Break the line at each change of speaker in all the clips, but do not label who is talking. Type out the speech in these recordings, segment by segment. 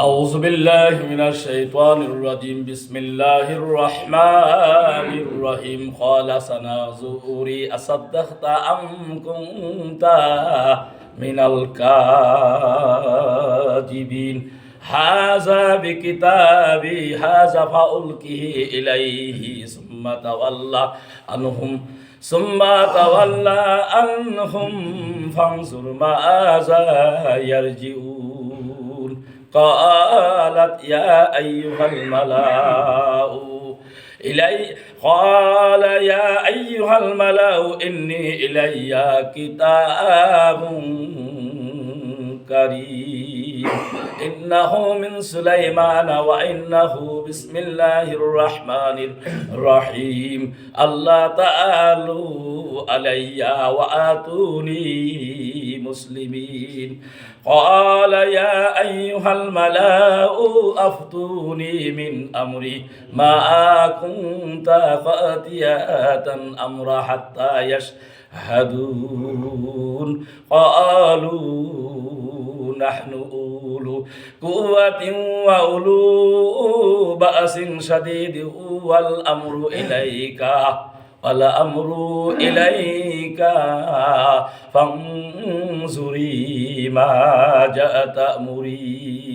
أعوذ بالله من الشيطان الرجيم بسم الله الرحمن الرحيم قال سنازوري أصدقت أم كنت من الكاذبين هذا بكتابي هذا فألقيه إليه ثم تولى عنهم ثم تولى عنهم فانظر ماذا يرجعون قالت يا أيها الملأ إلي قال يا أيها الملأ إني إلي كتاب كريم إنه من سليمان وإنه بسم الله الرحمن الرحيم الله تعالوا علي وآتوني مسلمين قال يا أيها الملأ أفتوني من أمري ما كنت فاتية أمر حتى يشهدون قالوا نحن أولو قوة وأولو بأس شديد والأمر إليك والأمر إليك فانظري ما جاء تأمرين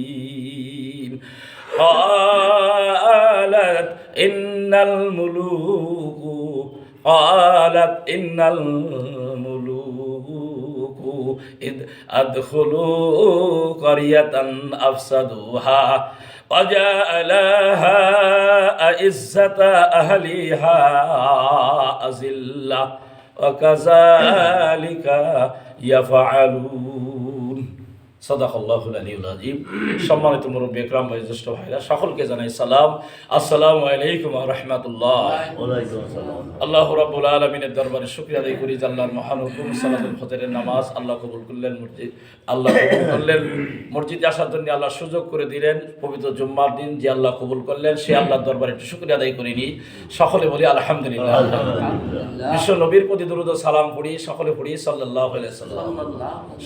قالت إن الملوك قالت إن الملوك إذ أدخلوا قرية أفسدوها وجعلها أعزة أهلها أذلة وكذلك يفعلون. সদাকল্লাহুল আলীউল আজিম সম্মানিত মুরব্বী একরাম বয়োজ্যেষ্ঠ ভাইরা সকলকে জানাই সালাম। আসসালামু আলাইকুম রহমতুল্লাহ। আল্লাহ আলমিনের দরবারে শুক্রিয়া আদায় করি। আল্লাহর মহান হুকুম ফজরের নামাজ আল্লাহ কবুল করলেন মসজিদ আল্লাহ কবুল করলেন মসজিদে আসার জন্য আল্লাহ সুযোগ করে দিলেন। পবিত্র জুম্মার দিন যে আল্লাহ কবুল করলেন সে আল্লাহর দরবারে একটু শুক্রিয়া আদায় করিনি সকলে বলি আলহামদুলিল্লাহ। বিশ্ব নবীর প্রতি দুরুদ ও সালাম পড়ি সকলে পড়ি সাল্লাহ সাল্লাম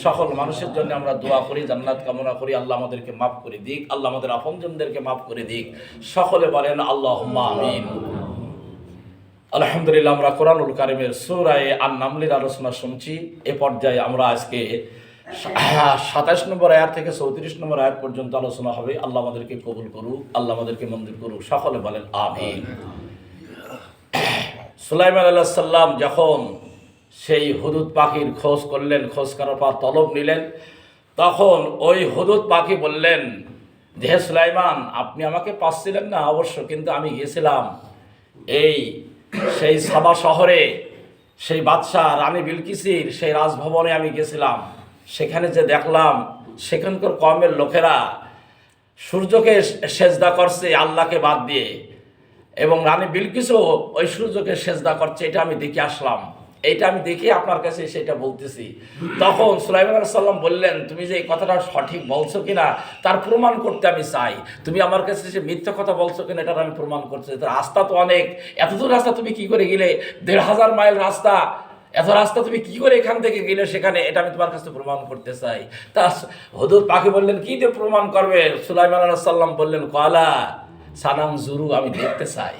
সকল মানুষের জন্য আমরা দোয়া করি, জান্নাত কামনা করি, আল্লাহ আমাদেরকে মাফ করে দিক, আল্লাহ আমাদের আপনজনদেরকে মাফ করে দিক। সকলে বলেন আল্লাহ আমিন। আলহামদুলিল্লাহ, আমরা কোরআনুল কারিমের সুরায় আর নামলির আলোচনা শুনছি। এ পর্যায়ে আমরা আজকে সাতাশ নম্বর আয়াত থেকে চৌত্রিশ নম্বর আয়াত পর্যন্ত আলোচনা হবে। আল্লাহ আমাদেরকে কবুল করুক, আল্লাহ আমাদেরকে মন্দির করুক। সকলে বলেন, আমিন। সুলাইমান আল্লাহ সাল্লাম যখন সেই হুদুদ পাখির খোঁজ করলেন, খোঁজ করার পর তলব নিলেন। তখন ওই হদুদ পাখি বললেন যে সুলাইমান, আপনি আমাকে পাচ্ছিলেন না অবশ্য, কিন্তু আমি গিয়েছিলাম। এই সেই সাবা শহরে সেই বাদশাহ রানী বিলকিসির সেই রাজভবনে আমি গেছিলাম সেখানে যে দেখলাম, সেখানকার কমের লোকেরা সূর্যকে সেজদা করছে আল্লাহকে বাদ দিয়ে এবং রানী বিলকিসও ওই সূর্যকে সেজদা করছে, এটা আমি দেখে আসলাম। এইটা আমি দেখে আপনার কাছে সেটা বলতেছি। তখন সুলাইমান সাল্লাম বললেন, তুমি যে এই কথাটা সঠিক বলছো কিনা, তার প্রমাণ করতে আমি চাই। তুমি আমার কাছে যে মিথ্যা কথা বলছো কিনা, এটার আমি প্রমাণ চাই তো রাস্তা তো অনেক। এতদূর রাস্তা তুমি কি করে গেলে? দেড় হাজার মাইল রাস্তা। এত রাস্তা তুমি কি করে এখান থেকে গেলে সেখানে? এটা আমি তোমার কাছে প্রমাণ করতে চাই। তা হদুর পাখি বললেন, কি দিয়ে প্রমাণ করবে? সুলাইমান সাল্লাম বললেন, কলা সানাম জুরু, আমি দেখতে চাই।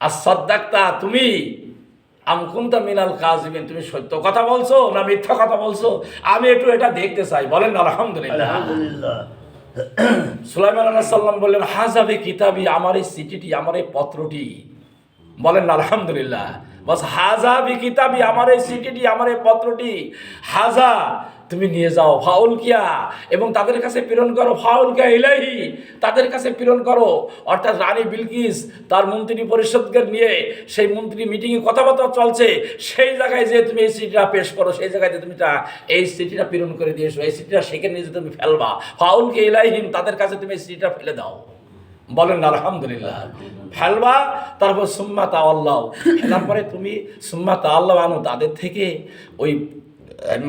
আর সদ্দাক্তা তুমি? আমকুন্তা মিনাল কাজিবিন তুমি সত্য কথা বলছো না মিথ্যা কথা বলছো আমি একটু এটা দেখতে চাই। বলেন আলহামদুলিল্লাহ। সুলাইমান আল্লাহ সাল্লাম বললেন হাজাবে কিতাবি আমার এই চিঠিটি আমার এই পত্রটি। বলেন আলহামদুলিল্লাহ। বস হাজা বি কিতাবি আমার এই চিঠিটি আমার এই পত্রটি। হাজা তুমি নিয়ে যাও, ফাউল কিয়া। এবং তাদের কাছে প্রেরণ করো, ফাউল কিয়া ইলাহি তাদের কাছে প্রেরণ করো। অর্থাৎ রানী বিলকিস, তার মন্ত্রী পরিষদকে নিয়ে সেই মন্ত্রী মিটিংয়ে কথাবার্তা চলছে। সেই জায়গায় যে তুমি এই চিঠিটা পেশ করো, সেই জায়গায় যে তুমি তা- এই চিঠিটা প্রেরণ করে দিয়েছ এই চিঠিটা সেখানে যে তুমি ফেলবা। ফাউল কে ইলাহিম তাদের কাছে তুমি এই চিঠিটা ফেলে দাও। বলেন, আলহামদুলিল্লাহ। ফেলবা, তারপর সুম্মা তাওয়াল্লাহ ফেলার পরে তুমি সুম্মা তাওয়াল্লাহ আনো, তাদের থেকে ওই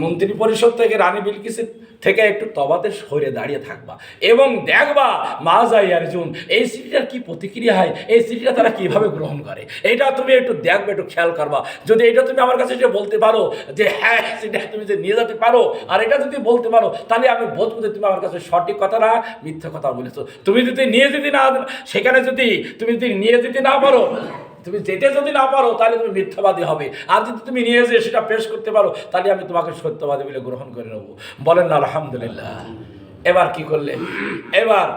মন্ত্রী পরিষদ থেকে রানী বিলকিসের থেকে একটু তবাতে সরে দাঁড়িয়ে থাকবা। এবং দেখবা, মা যাই অর্জুন, এই সিটিটার কি প্রতিক্রিয়া হয়? এই সিটিটা তারা কীভাবে গ্রহণ করে? এটা তুমি একটু দেখবে, একটু খেয়াল করবা। যদি এটা তুমি আমার কাছে যে বলতে পারো যে হ্যাঁ সেটা তুমি যে নিয়ে যেতে পারো, আর এটা যদি বলতে পারো, তাহলে আমি বোধ যে তুমি আমার কাছে সঠিক কথা না মিথ্যা কথা বলেছ। তুমি যদি নিয়ে যেতে না, সেখানে যদি তুমি যদি নিয়ে যেতে না পারো তুমি যেতে যদি না পারো, তাহলে তুমি মিথ্যাবাদী হবে। আর যদি তুমি নিয়ে যেয়ে সেটা পেশ করতে পারো, তাহলে আমি তোমাকে সত্যবাদী বলে গ্রহণ করে নেব। বলেন না, আলহামদুলিল্লাহ। এবার কি করলেন এবার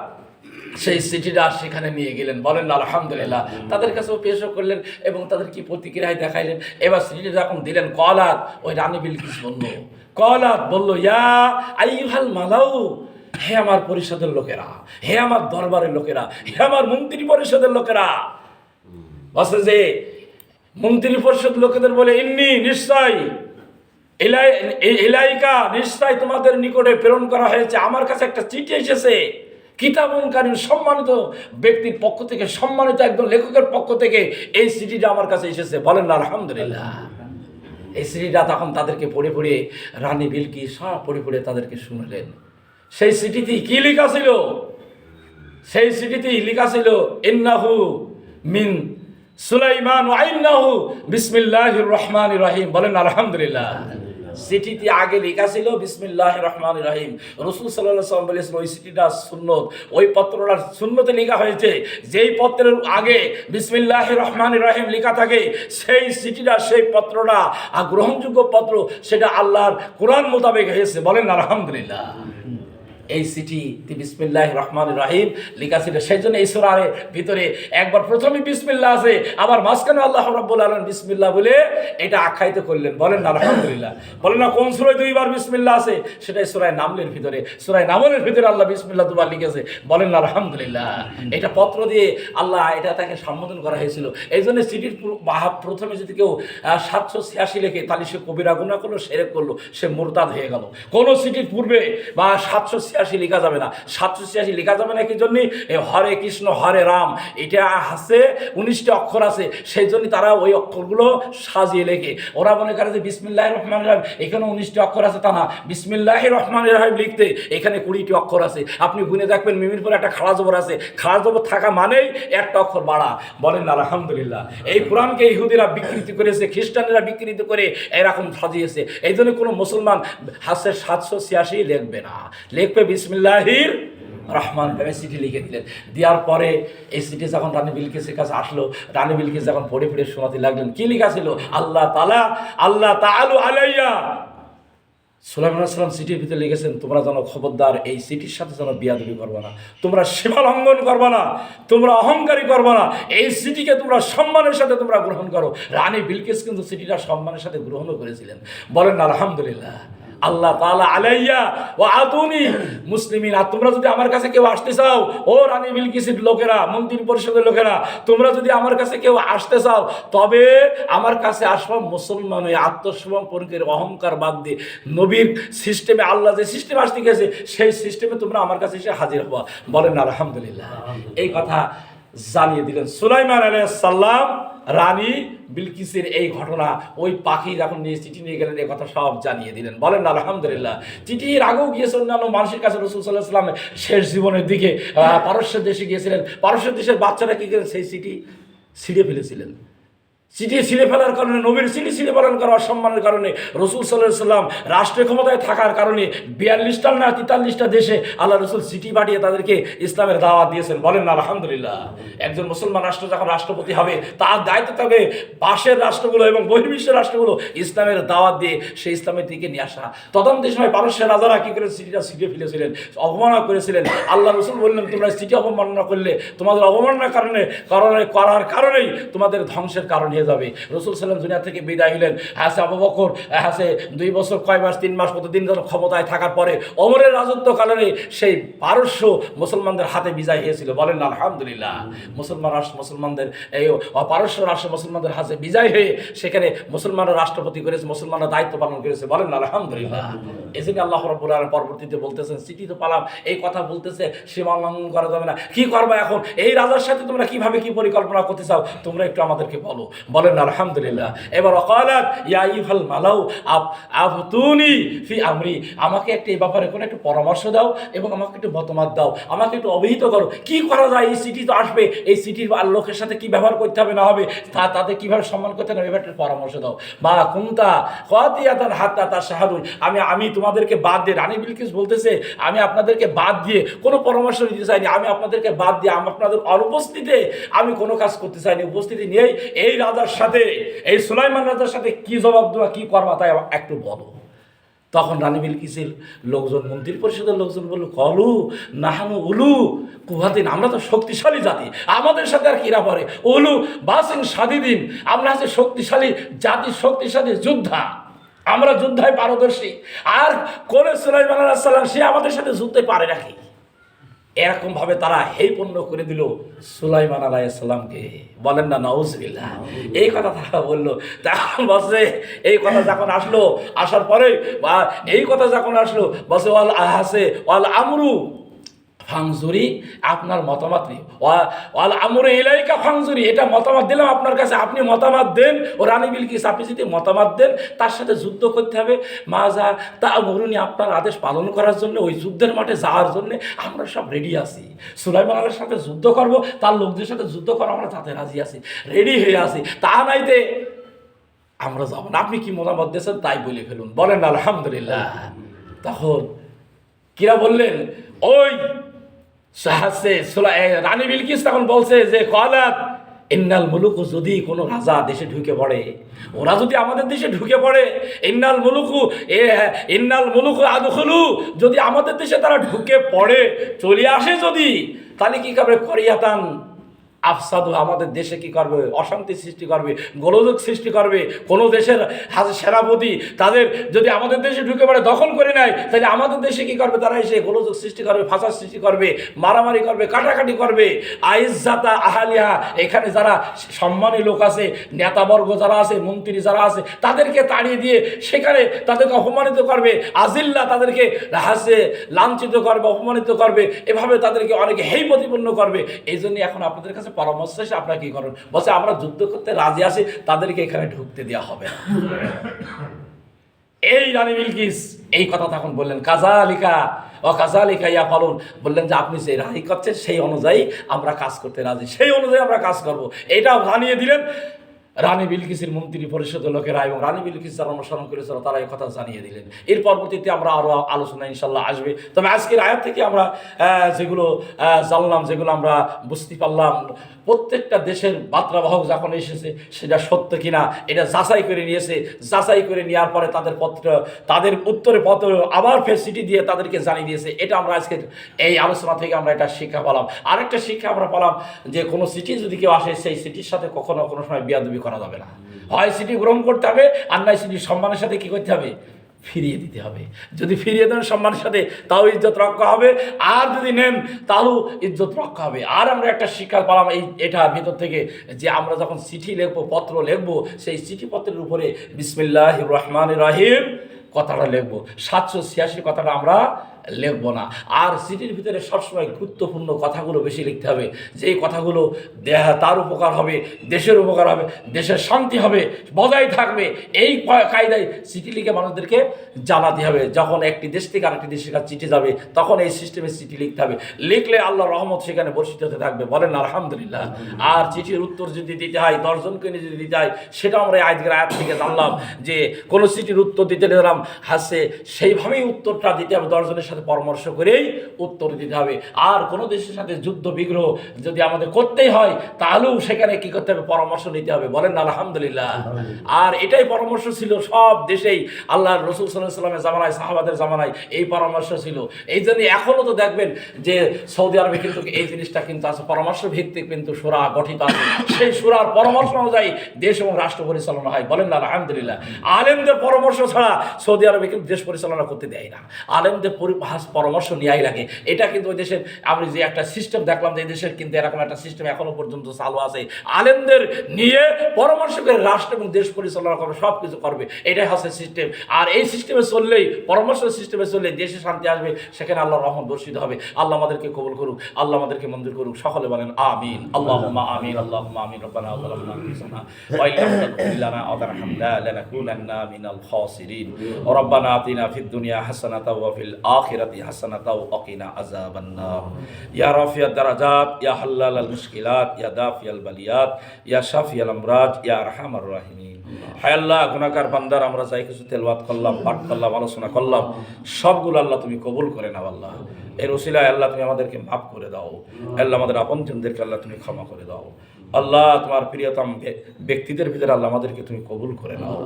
সেই চিঠিটা সেখানে নিয়ে গেলেন। বলেন না, আলহামদুলিল্লাহ। তাদের কাছেও পেশও করলেন এবং তাদের কি প্রতিক্রিয়ায় দেখাইলেন? এবার চিঠিটা যখন দিলেন, কলাত, ওই রানী বিলকিস বলল, কলাত বলল, ইয়া আইহাল মালাউ, হে আমার পরিষদের লোকেরা, হে আমার দরবারের লোকেরা, হে আমার মন্ত্রী পরিষদের লোকেরা বলছে যে মন্ত্রী পরিষদ লোকেদের বলে, ইন্নি নিশ্চয় এলাইকা নিশ্চয় তোমাদের নিকটে প্রেরণ করা হয়েছে। আমার কাছে একটা চিঠি এসেছে। কিতাবনকারী সম্মানিত ব্যক্তির পক্ষ থেকে, সম্মানিত একজন লেখকের পক্ষ থেকে এই চিঠিটা আমার কাছে এসেছে। বলেন না, আলহামদুলিল্লাহ। এই চিঠিটা তখন তাদেরকে পড়ে পড়ে রানী বিলকি সব পড়ে পড়ে তাদেরকে শুনলেন। সেই চিঠিতে কি লেখা ছিল? সেই চিঠিতে লেখা ছিল, ইন্নাহু মিন সুলাইমান আইন্নাহু বিসমিল্লাহির রহমানির রহিম। বলেন, আলহামদুলিল্লাহ। চিঠিতে আগে লেখা ছিল বিসমিল্লাহ রহমান রহিম। রসুল সাল্লাম বলেছেন, ওই চিঠিটা সুন্নত, ওই পত্রটা শূন্যতে লেখা হয়েছে। যেই পত্রের আগে বিসমিল্লাহ রহমান রহিম লেখা থাকে, সেই চিঠিটা সেই পত্রটা, আর গ্রহণযোগ্য পত্র, সেটা আল্লাহর কোরআন মোতাবেক হয়েছে। বলেন, আলহামদুলিল্লাহ। এই চিঠি বিসমিল্লাহ রহমান রাহিম লেখা ছিল। সেই জন্য এই সোরারের ভিতরে একবার প্রথমে বিসমিল্লাহ আছে, আবার মাঝখানে আল্লাহ রব্বুল আলম বিসমিল্লাহ বলে এটা আখ্যায়িত করলেন। বলেন না, আলহামদুলিল্লাহ। বলেন না, কোন সুরায় দুইবার বিসমিল্লাহ আছে? সেটাই সুরায় নামলের ভিতরে, সুরায় নামলের ভিতরে আল্লাহ বিসমিল্লাহ দুবার লিখেছে। বলেন না, আলহামদুলিল্লাহ। এটা পত্র দিয়ে আল্লাহ এটা তাকে সম্বোধন করা হয়েছিল। এই জন্য সিটির পুরো- প্রথমে যদি কেউ সাতশো ছিয়াশি লেখে, তাহলে সে কবিরা গুণা করল, সেরেক করল, সে মোরতাদ হয়ে গেল। কোনো সিটির পূর্বে বা সাতশো ছিয়াশি লেখা যাবে না। সাতশো ছিয়াশি লেখা যাবে না কি জন্য হরে কৃষ্ণ, হরে রাম। এটা আছে, উনিশটা অক্ষর আছে। সেই জন্য তারা ওই অক্ষরগুলো সাজিয়ে লেখে। ওরা মনে করে যে বিসমিল্লাহ রহমান রাহিম। এখানে উনিশটি অক্ষর আছে তা না। বিসমিল্লাহ রহমান রাহিম লিখতে এখানে কুড়িটি অক্ষর আছে। আপনি গুনে দেখবেন মিমির পরে একটা খাড়া জবর আছে। খাড়া জবর থাকা মানেই একটা অক্ষর বাড়া। বলেন না, আলহামদুলিল্লাহ। এই কোরআনকে ইহুদিরা বিকৃতি করেছে, খ্রিস্টানেরা বিকৃতি করে এরকম সাজিয়েছে। এই জন্য কোনো মুসলমান হাসের সাতশো ছিয়াশি লিখবে না। লিখবে বিসমিল্লাহির রহমান ভাবে চিঠি লিখে দিলেন। দেওয়ার পরে এই চিঠি যখন রানী বিলকিসের কাছে আসলো, রানী বিলকিস যখন পড়ে পড়ে শোনাতে লাগলেন, কি লেখা ছিল? আল্লাহ তালা আল্লাহ তালু আলাইয়া। সুলাইমান আসলাম সিটির ভিতরে লিখেছেন, তোমরা যেন খবরদার, এই সিটির সাথে যেন বিয়াদবি করবে না। তোমরা সীমা লঙ্ঘন করবে না, তোমরা অহংকারী করবে না। এই সিটিকে তোমরা সম্মানের সাথে তোমরা গ্রহণ করো। রানী বিলকিস কিন্তু সিটিটা সম্মানের সাথে গ্রহণও করেছিলেন। বলেন, আলহামদুলিল্লাহ। আল্লাহ তালা আলাইয়া ও আতুনি মুসলিমিন আর তোমরা যদি আমার কাছে কেউ আসতে চাও ও রানী বিলকিসের লোকেরা মন্ত্রী পরিষদের লোকেরা তোমরা যদি আমার কাছে কেউ আসতে চাও তবে আমার কাছে আসবা মুসলমান হয়ে আত্মসমর্পণ করে অহংকার বাদ দিয়ে। নবীর সিস্টেমে আল্লাহ যে সিস্টেম আসতে গেছে সেই সিস্টেমে তোমরা আমার কাছে এসে হাজির হবা। বলেন না আলহামদুলিল্লাহ। এই কথা জানিয়ে দিলেন সুলাইমান আলাইসাল্লাম রানী বিলকিসের এই ঘটনা ওই পাখি যখন নিয়ে চিঠি নিয়ে গেলেন এই কথা সব জানিয়ে দিলেন। বলেন না আলহামদুলিল্লাহ চিঠির আগেও গিয়েছে অন্যান্য মানুষের কাছে রসুল সাল্লাহ সাল্লামের শেষ জীবনের দিকে আহ, পারস্যের দেশে গিয়েছিলেন। পারস্য দেশের বাচ্চারা কি করেন সেই চিঠি ছিঁড়ে ফেলেছিলেন? চিঠি ছিঁড়ে ফেলার কারণে, নবীর চিঠি ছিঁড়ে ফেলার কারণে, অসম্মানের কারণে, রসুল সাল্লাহ সাল্লাম রাষ্ট্রীয় ক্ষমতায় থাকার কারণে বিয়াল্লিশটা না তেতাল্লিশটা দেশে আল্লাহ রসুল চিঠি পাঠিয়ে তাদেরকে ইসলামের দাওয়াত দিয়েছেন। বলেন না, আলহামদুলিল্লাহ। একজন মুসলমান রাষ্ট্র যখন রাষ্ট্রপতি হবে, তার দায়িত্ব থাকবে পাশের রাষ্ট্রগুলো এবং বহির্বিশ্বের রাষ্ট্রগুলো ইসলামের দাওয়াত দিয়ে সেই ইসলামের দিকে নিয়ে আসা। তদন্তের সময় পারস্যের রাজারা কি করে চিঠিটা ছিঁড়ে ফেলেছিলেন? অবমাননা করেছিলেন। আল্লাহ রসুল বললেন, তোমরা চিঠি অবমাননা করলে তোমাদের অবমাননার কারণে কারণে করার কারণেই তোমাদের ধ্বংসের কারণ হয়ে যাবে। রসুল সাল্লাম দুনিয়া থেকে বিদায় হলেন হাসে আবু বকর, হাসে দুই বছর, কয় মাস, তিন মাস, কতদিন যেন ক্ষমতায় থাকার পরে অমরের রাজত্ব কারণে সেই পারস্য মুসলমানদের হাতে বিজয় হয়েছিল। বলেন, আলহামদুলিল্লাহ, মুসলমান রাষ্ট্র, মুসলমানদের এই পারস্য রাষ্ট্র, মুসলমানদের হাতে বিজয় হয়ে সেখানে মুসলমানরা রাষ্ট্রপতি করেছে, মুসলমানরা দায়িত্ব পালন করেছে। বলেন, আলহামদুলিল্লাহ। এই জন্য আল্লাহ রব্বুল আলম পরবর্তীতে বলতেছেন চিঠি তো পালাম। এই কথা বলতেছে, সীমা লঙ্ঘন করা যাবে না। কি করবা এখন? এই রাজার সাথে তোমরা কীভাবে কি পরিকল্পনা করতে চাও? তোমরা একটু আমাদেরকে বলো। বলেন, আলহামদুলিল্লাহ। এবার অকালাত, ইয়া ইফাল মালাউ আপ আফতুনি ফি আমরি। আমাকে একটি এই ব্যাপারে কোনো একটু পরামর্শ দাও এবং আমাকে একটু মতামত দাও। আমাকে একটু অবহিত করো। কি করা যায়? এই সিটি তো আসবে। এই সিটির আর লোকের সাথে কি ব্যবহার করতে হবে না হবে? তা, তাদের কীভাবে সম্মান করতে হবে? এবার একটু পরামর্শ দাও। বা কুন্তা কতিয়াতার হাত্তা তার শাহাদুল আমি আমি তোমাদেরকে বাদ দিয়ে, রানী বিলকিস বলতেছে, আমি আপনাদেরকে বাদ দিয়ে কোনো পরামর্শ দিতে চাইনি। আমি আপনাদেরকে বাদ দিয়ে, আমি আপনাদের অনুপস্থিতিতে আমি কোনো কাজ করতে চাইনি। উপস্থিতি নিয়েই এই রাজার সাথে, এই সুলাইমান রাজার সাথে কি জবাব দেওয়া, কি করবা তাই একটু বলো। তখন রানী বিলকিসের লোকজন, মন্ত্রী পরিষদের লোকজন বলল, কলু নাহানু উলু কুহাদিন আমরা তো শক্তিশালী জাতি, আমাদের সাথে আর কিরা পরে? উলু বাসিং স্বাধীন আমরা হচ্ছে শক্তিশালী জাতি, শক্তিশালী যোদ্ধা, আমরা যুদ্ধায় পারদর্শী, আর কোলে সুলাইমান আলাহ সাল্লাম সে আমাদের সাথে যুদ্ধে পারে নাকি? এরকম ভাবে তারা হেই পণ্য করে দিল সুলাইমান আলাইসাল্লামকে বলেন না নওজবিল্লাহ এই কথা তারা বলল। তখন বসে এই কথা যখন আসলো, আসার পরে বা এই কথা যখন আসলো, বসে ওয়াল আহাসে, ওয়াল আমরু ফাংজুরি আপনার মতামত নেই। ওয়াল আমরে এলাইকা ফাংজুরি, এটা মতামত দিলাম আপনার কাছে, আপনি মতামত দেন। ও রানী বিলকিস, আপনি যদি মতামত দেন, তার সাথে যুদ্ধ করতে হবে। মাজা তা মরুনি আপনার আদেশ পালন করার জন্য, ওই যুদ্ধের মাঠে যাওয়ার জন্য আমরা সব রেডি আছি। সুলাইমান আলের সাথে যুদ্ধ করব, তার লোকদের সাথে যুদ্ধ করা আমরা তাতে রাজি আছি রেডি হয়ে আছি। তা নাইতে আমরা যাব না। আপনি কি মতামত দিয়েছেন, তাই বলে ফেলুন। বলেন, আলহামদুলিল্লাহ। তখন কিরা বললেন, ওই সাহায্যে রানী বিলকিস তখন বলছে যে, কলাত ইন্নাল মুলুকু যদি কোনো রাজা দেশে ঢুকে পড়ে, ওরা যদি আমাদের দেশে ঢুকে পড়ে, ইন্নাল মুলুকু এ, ইন্নাল মুলুকু আদুখলু, যদি আমাদের দেশে তারা ঢুকে পড়ে, চলে আসে যদি, তাহলে কি করে করিয়াতান আফসাদু আমাদের দেশে কি করবে? অশান্তি সৃষ্টি করবে, গোলযোগ সৃষ্টি করবে। কোনো দেশের সেনাপতি তাদের যদি আমাদের দেশে ঢুকে পড়ে, দখল করে নেয়, তাহলে আমাদের দেশে কি করবে? তারা এসে গোলযোগ সৃষ্টি করবে, ফাঁসার সৃষ্টি করবে, মারামারি করবে, কাটাকাটি করবে। আইজাতা আহালিয়া এখানে যারা সম্মানী লোক আছে, নেতাবর্গ যারা আছে, মন্ত্রী যারা আছে, তাদেরকে তাড়িয়ে দিয়ে সেখানে তাদেরকে অপমানিত করবে। আজিল্লা তাদেরকে হাসে, লাঞ্ছিত করবে, অপমানিত করবে। এভাবে তাদেরকে অনেকে হেই প্রতিপন্ন করবে। এই জন্য এখন আপনাদের কাছে পরামর্শ এসে আপনারা কি করেন? বলছে, আমরা যুদ্ধ করতে রাজি আছি, তাদেরকে এখানে ঢুকতে দেওয়া হবে। এই রানী বিলকিস, এই কথা তখন বললেন। কাজালিকা, ও কাজালিকা ইয়া পালন বললেন যে, আপনি যে রাজি করছেন, সেই অনুযায়ী আমরা কাজ করতে রাজি। সেই অনুযায়ী আমরা কাজ করব। এটাও জানিয়ে দিলেন। রানী বিলকিসের মন্ত্রী পরিষদের লোকেরা এবং রানী বিলকিস যারা অনুসরণ করেছিল তারা এই কথা জানিয়ে দিলেন। এর পরবর্তীতে আমরা আরও আলোচনা ইনশাল্লাহ আসবে। তবে আজকের আয়াত থেকে আমরা যেগুলো জানলাম, যেগুলো আমরা বুঝতে পারলাম, প্রত্যেকটা দেশের বার্তাবাহক যখন এসেছে, সেটা সত্য কিনা, এটা যাচাই করে নিয়েছে। যাচাই করে নেওয়ার পরে তাদের পত্র, তাদের উত্তরে পত্র আবার ফের চিঠি দিয়ে তাদেরকে জানিয়ে দিয়েছে। এটা আমরা আজকে এই আলোচনা থেকে আমরা এটা শিক্ষা পেলাম। আরেকটা শিক্ষা আমরা পেলাম যে, কোনো সিটি যদি কেউ আসে, সেই সিটির সাথে কখনো কোনো সময় বিয়াদবি করা যাবে না। হয় সিটি গ্রহণ করতে হবে, আর নয় সিটি সম্মানের সাথে কী করতে হবে? ফিরিয়ে দিতে হবে। যদি ফিরিয়ে দেন সম্মানের সাথে, তাও ইজ্জত রক্ষা হবে। আর যদি নেন, তাহলেও ইজ্জত রক্ষা হবে। আর আমরা একটা শিক্ষা পেলাম এই, এটা ভিতর থেকে যে আমরা যখন চিঠি লিখব, পত্র লিখব, সেই চিঠিপত্রের উপরে বিসমিল্লাহ রহমান রাহিম কথাটা লিখব। সাতশো ছিয়াশি কথাটা আমরা লিখব না। আর চিঠির ভিতরে সবসময় গুরুত্বপূর্ণ কথাগুলো বেশি লিখতে হবে। যেই কথাগুলো তার উপকার হবে, দেশের উপকার হবে, দেশের শান্তি হবে, বজায় থাকবে, এই কায়দায় চিঠি লিখে মানুষদেরকে জানাতে হবে। যখন একটি দেশ থেকে আরেকটি দেশের কাছে চিঠি যাবে, তখন এই সিস্টেমে চিঠি লিখতে হবে। লিখলে আল্লাহ রহমত সেখানে বর্ষিত হতে থাকবে। বলেন, আলহামদুলিল্লাহ। আর চিঠির উত্তর যদি দিতে হয়, দশজনকে নিয়ে যদি দিতে হয়, সেটা আমরা আজকের আয়াত থেকে জানলাম যে কোনো চিঠির উত্তর দিতে গেলাম হাসে, সেইভাবেই উত্তরটা দিতে হবে দশজনের সাথে। পরামর্শ করেই উত্তর দিতে হবে। আর কোনো দেশের সাথে যুদ্ধ বিগ্রহ যদি আমাদের করতেই হয় তাহলেও সেখানে কি করতে হবে? পরামর্শ নিতে হবে। বলেন না আলহামদুলিল্লাহ। আর এটাই পরামর্শ ছিল সব দেশেই। আল্লাহ রসুল সাল্লাহ সাল্লামের জামানায় সাহাবাদের জামানায় এই পরামর্শ ছিল। এই জন্য এখনও তো দেখবেন যে সৌদি আরবে কিন্তু এই জিনিসটা কিন্তু আছে। পরামর্শ ভিত্তিক কিন্তু সুরা গঠিত আছে। সেই সুরার পরামর্শ অনুযায়ী দেশ এবং রাষ্ট্র পরিচালনা হয়। বলেন না আলহামদুলিল্লাহ। আলেমদের পরামর্শ ছাড়া সৌদি আরবে কিন্তু দেশ পরিচালনা করতে দেয় না। আলেমদের পরামর্শ নেওয়াই লাগে। এটা কিন্তু ওই দেশের, আমি যে একটা সিস্টেম দেখলাম যে দেশের কিন্তু এরকম একটা সিস্টেম এখনও পর্যন্ত চালু আছে। আলেমদের নিয়ে পরামর্শ করে রাষ্ট্র এবং দেশ পরিচালনা করবে সব কিছু করবে। এটাই হচ্ছে সিস্টেম আর এই সিস্টেমে চললেই, পরামর্শ সিস্টেমে চললে দেশে শান্তি আসবে, সেখানে আল্লাহ রহমত বর্ষিত হবে। আল্লাহ আমাদেরকে কবুল করুক, আল্লাহ আমাদেরকে মঞ্জুর করুক। সকলে বলেন, আমিন। আল্লাহ আমিন। আল্লাহ আমিন। রব্বানা যালামনা আনফুসানা। ওয়া ইল্লাম তাগফির লানা ওয়া তারহামনা লানাকুনান্না মিনাল খাসিরিন। রব্বানা আতিনা আখিরাতি হাসানাতাও ওয়া কিনা আযাবান ইয়া রাফিয়াদ দারাজাত ইয়া হাল্লালাল মুশকিলাত ইয়া দাফিয়াল বালিয়াত ইয়া শাফিয়াল আমরাজ ইয়া আরহামার রাহিমিন। হায় আল্লাহ গুনাহগার বান্দার আমরা যাই কিছু তেলাওয়াত করলাম পাঠ করলাম আলোচনা করলাম সবগুলো আল্লাহ তুমি কবুল করে নাও আল্লাহ। এর ওসিলায় আল্লাহ তুমি আমাদেরকে মাফ করে দাও। আল্লাহ আমাদের আপনজনদেরকে আল্লাহ তুমি ক্ষমা করে দাও। আল্লাহ তোমার প্রিয়তম ব্যক্তিদের ভিতরে আল্লাহ আমাদেরকে তুমি কবুল করে নাও।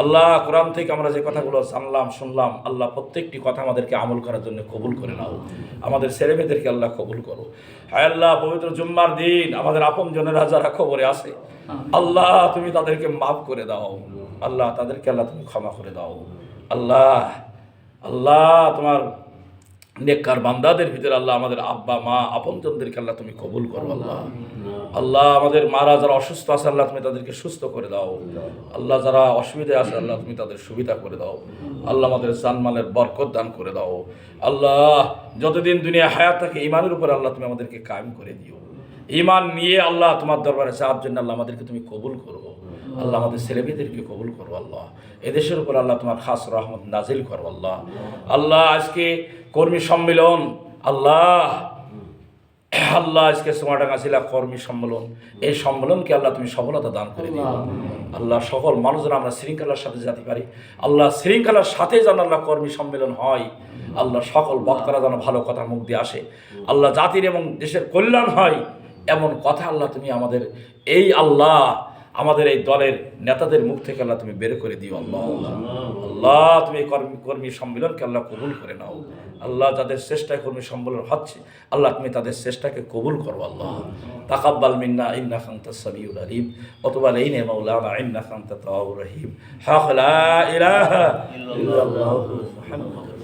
আল্লাহ কোরআন থেকে আমরা যে কথাগুলো জানলাম, শুনলাম, আল্লাহ প্রত্যেকটি কথা আমাদেরকে আমল করার জন্য কবুল করে নাও। আমাদের ছেলে মেয়েদেরকে আল্লাহ কবুল করো। হায় আল্লাহ, পবিত্র জুম্মার দিন, আমাদের আপন জনেরা যারা খবরে আসে আল্লাহ তুমি তাদেরকে মাফ করে দাও। আল্লাহ তাদেরকে আল্লাহ তুমি ক্ষমা করে দাও। আল্লাহ আল্লাহ তোমার নেককার বান্দাদের ভিতরে আল্লাহ আমাদের আব্বা, মা, আপনজনদেরকে আল্লাহ তুমি কবুল করো, আল্লাহ। আল্লাহ আমাদের মারা যারা অসুস্থ আছে, আল্লাহ তুমি তাদেরকে সুস্থ করে দাও। আল্লাহ যারা অসুবিধায় আছে, আল্লাহ তুমি তাদের সুবিধা করে দাও। আল্লাহ আমাদের জানমালের বরকত দান করে দাও। আল্লাহ, যতদিন দুনিয়া হায়াত থাকে ইমানের উপর আল্লাহ তুমি আমাদেরকে কায়েম করে দিও। ইমান নিয়ে আল্লাহ তোমার দরবারে চাওয়ার জন্য আল্লাহ আমাদেরকে তুমি কবুল করো। আল্লাহ আমাদের ছেলেমেয়েদেরকে কবুল করো, আল্লাহ। এদেশের উপর আল্লাহ তোমার খাস রহমত নাজিল করো, আল্লাহ। আল্লাহ, আজকে কর্মী সম্মেলন, আল্লাহ আল্লাহ আজকে সোমাডাঙ্গা জেলা কর্মী সম্মেলন। এই সম্মেলনকে আল্লাহ তুমি সফলতা দান করে দিও। আল্লাহ। সকল মানুষরা আমরা শৃঙ্খলার সাথে যেতে পারি। আল্লাহ শৃঙ্খলার সাথে যেন আল্লাহ কর্মী সম্মেলন হয় আল্লাহ সকল বক্তারা যেন ভালো কথা মুখ দিয়ে আসে। আল্লাহ জাতির এবং দেশের কল্যাণ হয় এমন কথা আল্লাহ তুমি আমাদের এই আল্লাহ আমাদের এই দলের নেতাদের মুখ থেকে আল্লাহ তুমি বের করে দিও, আল্লাহ। আল্লাহ, তুমি কর্মী কর্মী সম্মেলনকে আল্লাহ কবুল করে নাও। আল্লাহ যাদের চেষ্টায় কর্মী সম্মেলন হচ্ছে, আল্লাহ তুমি তাদের চেষ্টাকে কবুল করো, আল্লাহ। তাকাব্বাল মিন্না, ইন্না খান্তা সামিউল আলিম অথবা লাইনে মাওলানা, ইন্না খান্তা তাওয়াবুর রহিম। হাক লা ইলাহা ইল্লাল্লাহু মুহাম্মাদুর